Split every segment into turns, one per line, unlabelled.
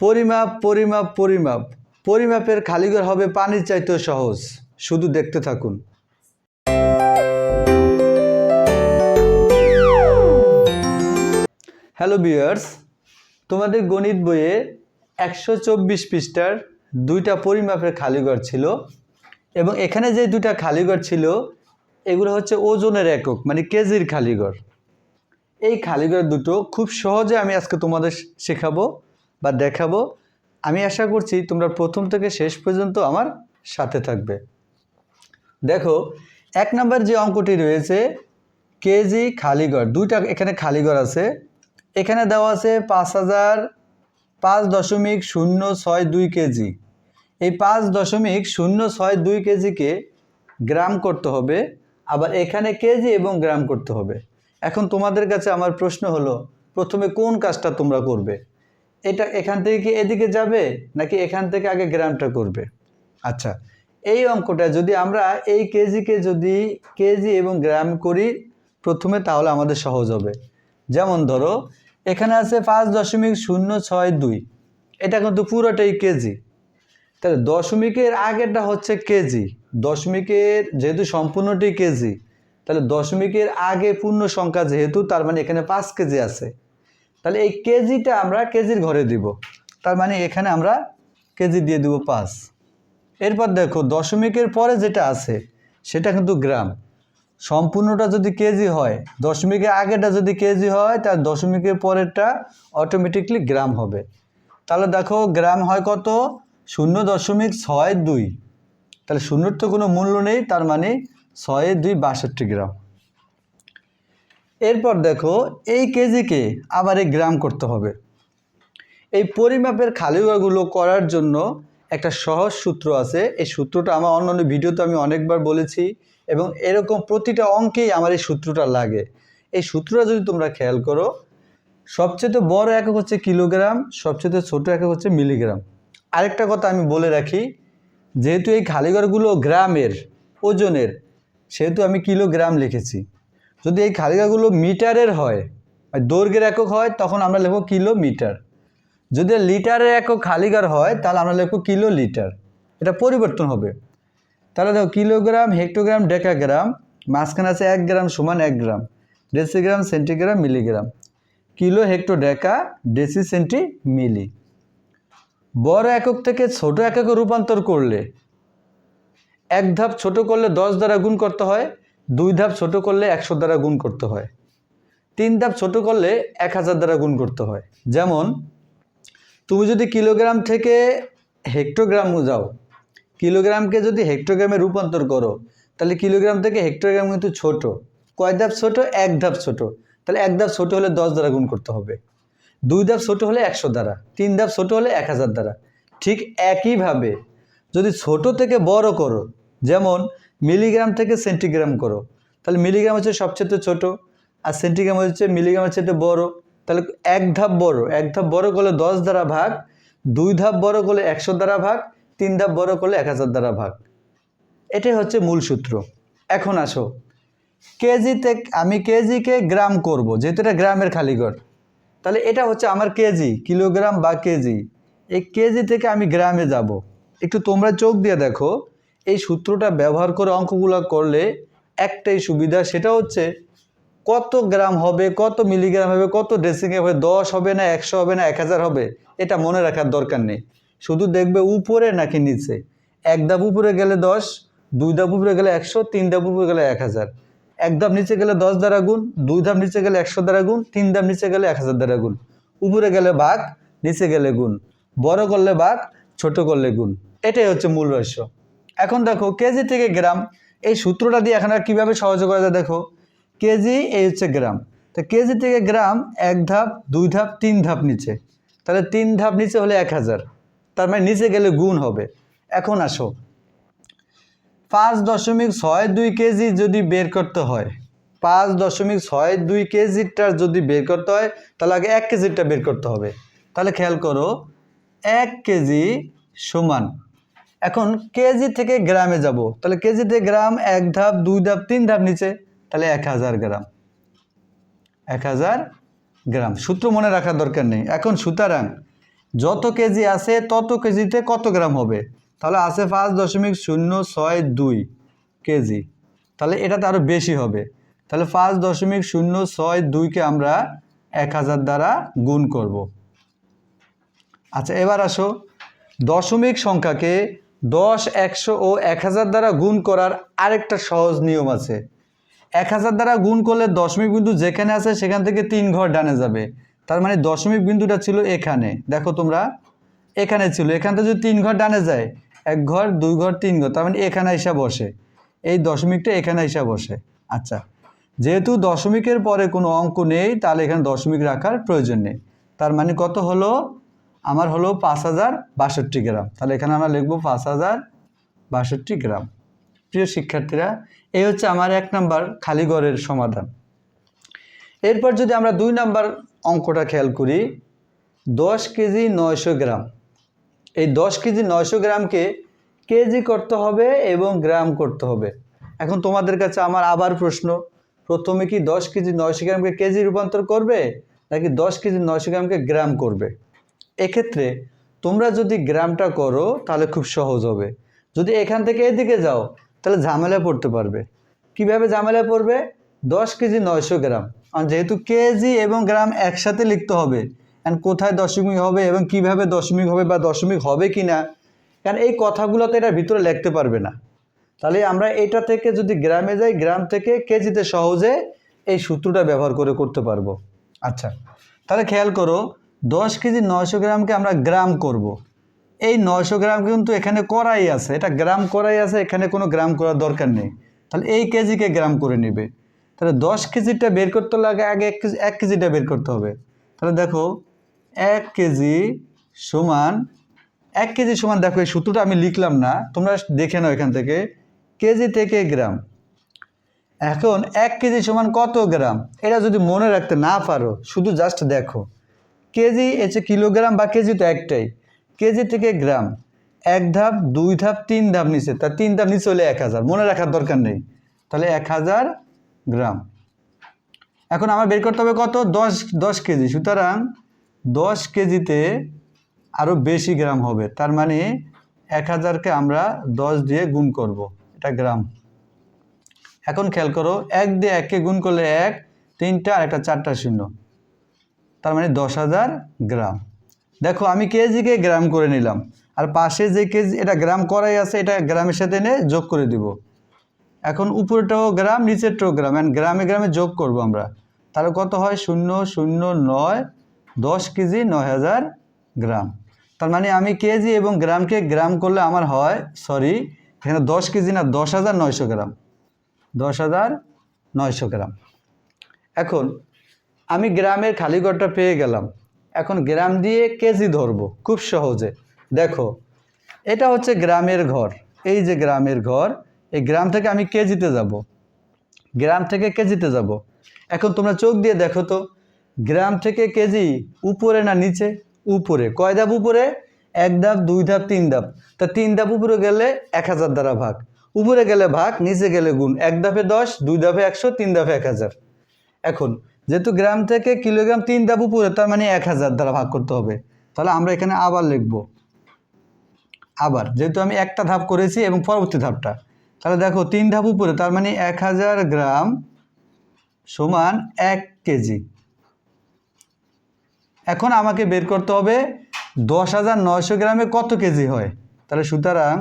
পরিমাপ পরিমাপ পরিমাপ। পরিমাপের খালিঘর হবে পানির চাইতেও সহজ। শুধু দেখতে থাকুন। হ্যালো বিয়ার্স তোমাদের গণিত বইয়ে একশো চব্বিশ পৃষ্ঠার দুইটা পরিমাপের খালিঘর ছিল এবং এখানে যে দুইটা খালিঘর ছিল, এগুলো হচ্ছে ওজনের একক মানে কেজির খালিঘর এই খালিঘর দুটো খুব সহজে আমি আজকে তোমাদের শেখাবো। বা দেখাবো। আমি আশা করছি তোমরা প্রথম থেকে শেষ পর্যন্ত আমার সাথে থাকবে। দেখো, এক নম্বর যে অঙ্কটি রয়েছে, কেজি খালিঘর দুইটা এখানে খালিঘর আছে। এখানে দেওয়া আছে পাঁচ হাজার পাঁচ দশমিক শূন্য ছয় দুই কেজি। এই পাঁচ দশমিক শূন্য ছয় দুই কেজিকে গ্রাম করতে হবে, আবার এখানে কেজি এবং গ্রাম করতে হবে। এখন তোমাদের কাছে আমার প্রশ্ন হলো, প্রথমে কোন কাজটা তোমরা করবে? এটা এখান থেকে কি এদিকে যাবে নাকি এখান থেকে আগে গ্রামটা করবে? আচ্ছা এই অঙ্কটা যদি আমরা এই কেজিকে যদি কেজি এবং গ্রাম করি, প্রথমে তাহলে আমাদের সহজ হবে। যেমন ধরো, এখানে আছে পাঁচ দশমিক শূন্য ছয় দুই। এটা কিন্তু পুরোটাই কেজি তাহলে দশমিকের আগেরটা হচ্ছে কেজি দশমিকের যেহেতু সম্পূর্ণটি কেজি তাহলে দশমিকের আগে পূর্ণ সংখ্যা যেহেতু, তার মানে এখানে পাঁচ কেজি আছে। তাহলে এই কেজিটা আমরা কেজির ঘরে দিব। তার মানে এখানে আমরা কেজি দিয়ে দিব পাঁচ। এরপর দেখো, দশমিকের পরে যেটা আছে, সেটা কিন্তু গ্রাম। সম্পূর্ণটা যদি কেজি হয় দশমিকের আগেটা যদি কেজি হয়, তার দশমিকের পরেরটা অটোমেটিকলি গ্রাম হবে। তাহলে দেখো, গ্রাম হয় কত? শূন্য দশমিক ছয় দুই। তাহলে শূন্যর তো কোনো মূল্য নেই, তার মানে ছয় দুই বাষট্টি গ্রাম। এরপর দেখো, এই কেজিকে আবার এই গ্রাম করতে হবে। এই পরিমাপের খালিগুলো করার জন্য একটা সহজ সূত্র আছে। এই সূত্রটা আমার অন্য অন্য ভিডিওতে আমি অনেকবার বলেছি এবং এরকম প্রতিটা অঙ্কেই আমার এই সূত্রটা লাগে। এই সূত্রটা যদি তোমরা খেয়াল করো, সবচেয়ে বড় একক হচ্ছে কিলোগ্রাম, সবচেয়ে ছোট একক হচ্ছে মিলিগ্রাম। আরেকটা কথা আমি বলে রাখি, যেহেতু এই খালিঘরগুলো গ্রামের, ওজনের, সেহেতু আমি কিলোগ্রাম লিখেছি। যদি এই খালিঘরগুলো মিটারের হয় মানে দৈর্ঘ্যের একক হয়, তখন আমরা লিখব কিলোমিটার। যদি লিটারের একক খালিঘর হয়, তাহলে আমরা লিখব কিলো লিটার এটা পরিবর্তন হবে। তাহলে দেখো, কিলোগ্রাম, হেক্টোগ্রাম, ডেকাগ্রাম, মাঝখানে আছে এক গ্রাম সমান এক gram, decigram, centigram, milligram. Kilo, hecto, deca, deci, centi, milli. বড় একক থেকে ছোট এককে রূপান্তর করলে, এক ধাপ ছোট করলে দশ দ্বারা গুণ করতে হয় দুই ধাপ ছোট করলে একশো দ্বারা গুণ করতে হয়। তিন ধাপ ছোট করলে এক হাজার দ্বারা গুণ করতে হয়। যেমন, তুমি যদি কিলোগ্রাম থেকে হেক্টোগ্রাম যাও, কিলোগ্রামকে যদি হেক্টোগ্রামে রূপান্তর করো, তাহলে কিলোগ্রাম থেকে হেক্টোগ্রাম কিন্তু ছোট। কয় ধাপ ছোট? এক ধাপ ছোট। তাহলে এক ধাপ ছোট হলে দশ দ্বারা গুণ করতে হবে। দুই ধাপ ছোট হলে একশো দ্বারা। তিন ধাপ ছোট হলে এক হাজার দ্বারা। ঠিক একইভাবে যদি ছোট থেকে বড় করো, যেমন মিলিগ্রাম থেকে সেন্টিগ্রাম করো। তাহলে মিলিগ্রাম হচ্ছে সবচেয়ে ছোট, আর সেন্টিগ্রাম হচ্ছে মিলিগ্রামের চেয়ে বড়। তাহলে এক ধাপ বড়, এক ধাপ বড় করলে দশ দ্বারা ভাগ, দুই ধাপ বড় করলে একশো দ্বারা ভাগ, তিন ধাপ বড় করলে এক হাজার দ্বারা ভাগ। এটাই হচ্ছে মূল সূত্র। এখন আসো। কেজিতে আমি কেজিকে গ্রাম করব, যেহেতু এটা গ্রামের খালিঘর তাহলে এটা হচ্ছে আমার কেজি, কিলোগ্রাম বা কেজি। এই কেজি থেকে আমি গ্রামে যাব। একটু তোমরা চোখ দিয়ে দেখো এই সূত্রটা ব্যবহার করে অঙ্কগুলো করলে একটাই সুবিধা, সেটা হচ্ছে কত গ্রাম হবে, কত মিলিগ্রাম হবে, কত ড্রেসিংয়ে হবে, দশ হবে না, একশো হবে না এক হাজার হবে, এটা মনে রাখার দরকার নেই। শুধু দেখবে উপরে নাকি নিচে? এক ধাপ উপরে গেলে দশ, দুই ধাপ উপরে গেলে একশো, তিন ধাপ উপরে গেলে এক হাজার এক ধাপ নিচে গেলে দশ দ্বারা গুণ, দুই ধাপ নিচে গেলে একশো দ্বারা গুণ, তিন ধাপ নিচে গেলে এক হাজার দ্বারা গুণ। উপরে গেলে ভাগ, নিচে গেলে গুণ। বড় করলে ভাগ, ছোট করলে গুণ। এটাই হচ্ছে মূল রহস্য। এখন দেখো কেজি থেকে গ্রাম এই সূত্রটা দিয়ে এখন আর কীভাবে সহজ করা যায় দেখো? কেজি এই হচ্ছে গ্রাম তো কেজি থেকে গ্রাম এক ধাপ, দুই ধাপ, তিন ধাপ নিচে। তাহলে তিন ধাপ নিচে হলে এক হাজার। তার মানে নিচে গেলে গুণ হবে। এখন আসো। পাঁচ দশমিক ছয় দুই কেজি যদি বের করতে হয়, পাঁচ দশমিক ছয় দুই কেজিটার যদি বের করতে হয়, তাহলে আগে এক কেজিটা বের করতে হবে। তাহলে খেয়াল করো, এক কেজি সমান এখন কেজি থেকে গ্রামে যাব। তাহলে কেজিতে গ্রাম এক ধাপ, দুই ধাপ, তিন ধাপ নিচে, তাহলে এক হাজার গ্রাম। এক হাজার গ্রাম। সূত্র মনে রাখার দরকার নেই। এখন সুতরাং যত কেজি আছে, তত কেজিতে কত গ্রাম হবে? তাহলে আছে পাঁচ দশমিক শূন্য ছয় দুই কেজি। তাহলে এটাতে আরও বেশি হবে। তাহলে পাঁচ দশমিক শূন্য ছয় দুইকে আমরা এক হাজার দ্বারা গুণ করব। আচ্ছা এবার আসো। দশমিক সংখ্যাকে দশ, একশো ও এক হাজার দ্বারা গুণ করার আরেকটা সহজ নিয়ম আছে। এক হাজার দ্বারা গুণ করলে দশমিক বিন্দু যেখানে আছে সেখান থেকে তিন ঘর ডানে যাবে। তার মানে দশমিক বিন্দুটা ছিল এখানে। দেখো তোমরা, এখানে ছিল। এখান থেকে যদি তিন ঘর ডানে যায়, এক ঘর, দুই ঘর, তিন ঘর, তার মানে এখানে এসে বসে। এই দশমিকটা এখানে এসে বসে। আচ্ছা যেহেতু দশমিকের পরে কোনো অঙ্ক নেই, তাহলে এখানে দশমিক রাখার প্রয়োজন নেই। তার মানে কত হলো? আমার হলো পাঁচ হাজার বাষট্টি গ্রাম। তাহলে এখানে আমরা লিখব পাঁচ হাজার বাষট্টি গ্রাম। প্রিয় শিক্ষার্থীরা, এই হচ্ছে আমার এক নাম্বার খালিগড়ের সমাধান। এরপর যদি আমরা দুই নাম্বার অঙ্কটা খেয়াল করি, দশ কেজি নয়শো গ্রাম। এই দশ কেজি নয়শো গ্রামকে কেজি করতে হবে এবং গ্রাম করতে হবে। এখন তোমাদের কাছে আমার আবার প্রশ্ন, প্রথমে কি দশ কেজি নয়শো গ্রামকে কেজি রূপান্তর করবে, নাকি দশ কেজি নয়শো গ্রামকে গ্রাম করবে? এক্ষেত্রে তোমরা যদি গ্রামটা করো, তাহলে খুব সহজ হবে। যদি এখান থেকে এদিকে যাও, তাহলে ঝামেলায় পড়তে পারবে। কীভাবে ঝামেলায় পড়বে? দশ কেজি নয়শো গ্রাম। আর যেহেতু কেজি এবং গ্রাম একসাথে লিখতে হবে অ্যান্ড কোথায় দশমিক হবে এবং কীভাবে দশমিক হবে বা দশমিক হবে কি না কারণ এই কথাগুলো তো এটার ভিতরে লিখতে পারবে না। তাহলে আমরা এটা থেকে যদি গ্রামে যাই, গ্রাম থেকে কেজিতে সহজে এই সূত্রটা ব্যবহার করে করতে পারব। আচ্ছা তাহলে খেয়াল করো দশ কেজি নয়শো গ্রামকে আমরা গ্রাম করব। এই নয়শো গ্রাম কিন্তু এখানে করাই আছে। এটা গ্রাম করাই আছে, এখানে কোনো গ্রাম করার দরকার নেই। তাহলে এই কেজিকে গ্রাম করে নেবে। তাহলে দশ কেজিটা বের করতে লাগে আগে এক কেজি, এক কেজিটা বের করতে হবে। তাহলে দেখো, এক কেজি সমান, এক কেজি সমান দেখো, এই সূত্রটা আমি লিখলাম না। তোমরা দেখে নাও এখান থেকে। কেজি থেকে গ্রাম। এখন এক কেজি সমান কত গ্রাম? এটা যদি মনে রাখতে না পারো, শুধু জাস্ট দেখো। কেজি হচ্ছে কিলোগ্রাম বা কেজি তো একটাই। কেজি থেকে গ্রাম। এক ধাপ, দুই ধাপ, তিন ধাপ নিচে। তার তিন ধাপ নিচে হলে এক হাজার। মনে রাখার দরকার নেই। তাহলে এক হাজার গ্রাম। এখন আমার বের করতে হবে কত? দশ দশ কেজি। সুতরাং দশ কেজিতে আরও বেশি গ্রাম হবে। তার মানে এক হাজারকে আমরা দশ দিয়ে গুণ করব। এটা গ্রাম। এখন খেয়াল করো, এক দিয়ে এককে গুণ করলে এক, তিনটা, আর একটা চারটা শূন্য। তার মানে দশ হাজার গ্রাম। দেখো, আমি কেজিকে গ্রাম করে নিলাম। আর পাশে যে কেজি, এটা গ্রাম করাই আছে, এটা গ্রামের সাথে এনে যোগ করে দিব। এখন উপরেটাও গ্রাম, নিচেরটাও গ্রাম। অ্যান্ড গ্রামে গ্রামে যোগ করব আমরা। তাহলে কত হয়? শূন্য শূন্য, নয়, দশ কেজি, নয় হাজার গ্রাম। তার মানে আমি কেজি এবং গ্রামকে গ্রাম করলে আমার হয়, সরি, এখানে দশ কেজি না, দশ হাজার নয়শো গ্রাম। দশ হাজার নয়শো গ্রাম। এখন আমি গ্রামের খালিঘরটা পেয়ে গেলাম। এখন গ্রাম দিয়ে কেজি ধরবো, খুব সহজে। দেখো, এটা হচ্ছে গ্রামের ঘর। এই যে গ্রামের ঘর, এই গ্রাম থেকে আমি কেজিতে যাব। গ্রাম থেকে কেজিতে যাব। এখন তোমরা চোখ দিয়ে দেখো তো, গ্রাম থেকে কেজি উপরে না নিচে? উপরে। কয় ধাপ উপরে? এক ধাপ, দুই ধাপ, তিন ধাপ। তা তিন ধাপ উপরে গেলে এক হাজার দ্বারা ভাগ। উপরে গেলে ভাগ, নিচে গেলে গুণ। এক ধাপে দশ, দুই ধাপে একশো, তিন ধাপে এক হাজার। এখন যেহেতু গ্রাম থেকে কিলোগ্রাম তিন ধাপ উপরে, তার মানে এক হাজার দ্বারা ভাগ করতে হবে। তাহলে আমরা এখানে আবার লিখব। আবার, যেহেতু আমি একটা ধাপ করেছি এবং পরবর্তী ধাপটা। তাহলে দেখো, তিন ধাপ উপরে, তার মানে এক হাজার গ্রাম সমান এক কেজি। এখন আমাকে বের করতে হবে, দশ হাজার নয়শো গ্রামে কত কেজি হয়? তাহলে সুতরাং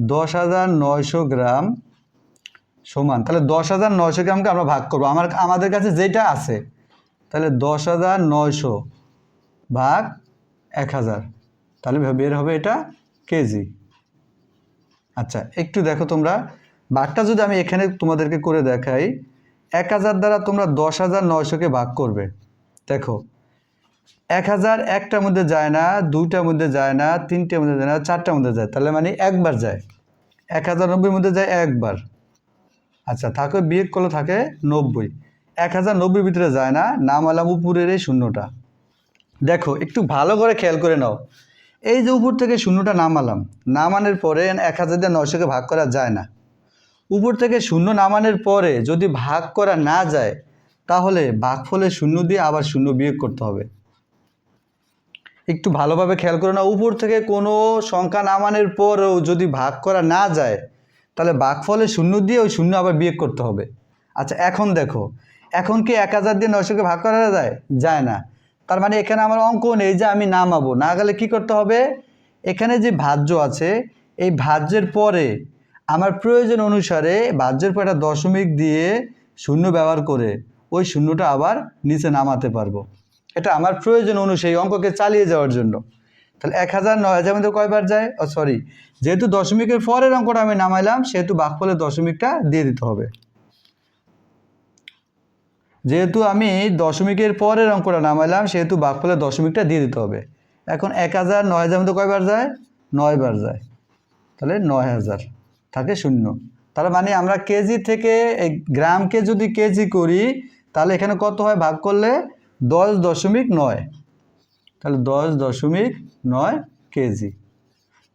দশ হাজার নয়শো গ্রাম সমান। তাহলে দশ হাজার নয়শো গ্রামকে আমরা ভাগ করব। আমার আমাদের কাছে যেটা আছে, তাহলে দশ হাজার নয়শো ভাগ এক হাজার। তাহলে বের হবে এটা কেজি। আচ্ছা একটু দেখো তোমরা। ভাগটা যদি আমি এখানে তোমাদেরকে করে দেখাই, এক হাজার দ্বারা তোমরা দশ হাজার নয়শোকে ভাগ করবে। দেখো, এক হাজার একটার মধ্যে যায় না, দুইটার মধ্যে যায় না, তিনটার মধ্যে যায় না, চারটার মধ্যে যায়। তাহলে মানে একবার যায়। এক হাজার নব্বইয়ের মধ্যে যায় একবার। আচ্ছা থাকে বিয়োগ করলে থাকে নব্বই। এক হাজার নব্বই ভিতরে যায় না, নাম আলাম উপরের এই শূন্যটা। দেখো, একটু ভালো করে খেয়াল করে নাও। এই যে উপর থেকে শূন্যটা নামালাম, নামানোর পরে এক হাজার দিয়ে নয়শোকে ভাগ করা যায় না। উপর থেকে শূন্য নামানোর পরে যদি ভাগ করা না যায়, তাহলে ভাগফলে শূন্য দিয়ে আবার শূন্য বিয়োগ করতে হবে। একটু ভালোভাবে খেয়াল করো না উপর থেকে কোনো সংখ্যা নামানোর পরেও যদি ভাগ করা না যায় তাহলে ভাগফলে শূন্য দিয়ে ওই শূন্য আবার বিয়োগ করতে হবে। আচ্ছা এখন দেখো, এখন কি এক হাজার দিয়ে নয়শোকে ভাগ করা যায়? যায় না। তার মানে এখানে আমার অঙ্ক নেই যে আমি নামাবো। না গেলে কি করতে হবে? এখানে যে ভাজ্য আছে, এই ভাজ্যের পরে আমার প্রয়োজন অনুসারে ভাজ্যের পর একটা দশমিক দিয়ে শূন্য ব্যবহার করে ওই শূন্যটা আবার নিচে নামাতে পারব। এটা আমার প্রয়োজন অনুসারী অঙ্ককে চালিয়ে যাওয়ার জন্য। তাহলে এক হাজার, নয় হাজার মধ্যে কয়বার যায়? ও সরি যেহেতু দশমিকের পরের অঙ্কটা আমি নামাইলাম, সেহেতু বাঘফলে দশমিকটা দিয়ে দিতে হবে। যেহেতু আমি দশমিকের পরের অঙ্কটা নামাইলাম, সেহেতু বাঘফলে দশমিকটা দিয়ে দিতে হবে। এখন এক হাজার, নয় হাজার মধ্যে কয়বার যায়? নয় বার যায়। তাহলে নয় হাজার থাকে শূন্য। তার মানে আমরা কেজি থেকে এই গ্রামকে যদি কেজি করি, তাহলে এখানে কত হয়? ভাগ করলে দশ দশমিক নয়। তাহলে দশ দশমিক নয় কেজি।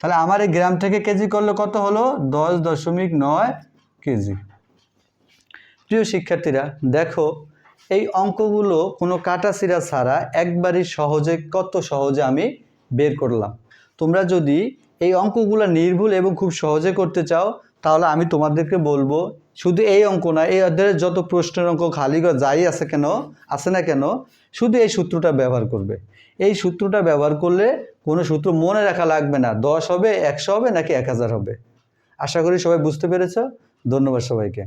তাহলে আমার এই গ্রাম থেকে কেজি করলে কত হলো? দশ দশমিক নয় কেজি। প্রিয় শিক্ষার্থীরা, দেখো, এই অঙ্কগুলো কোনো কাটাছিরা ছাড়া একবারই সহজে, কত সহজে আমি বের করলাম। তোমরা যদি এই অঙ্কগুলো নির্ভুল এবং খুব সহজে করতে চাও তাহলে আমি তোমাদেরকে বলব, শুধু এই অঙ্ক না, এই অধ্যায়ের যত প্রশ্নের অঙ্ক খালি যাই আছে কেন, আছে না কেন, শুধু এই সূত্রটা ব্যবহার করবে। এই সূত্রটা ব্যবহার করলে কোনো সূত্র মনে রাখা লাগবে না, দশ হবে, একশো হবে, নাকি এক হাজার হবে। আশা করি সবাই বুঝতে পেরেছ। ধন্যবাদ সবাইকে।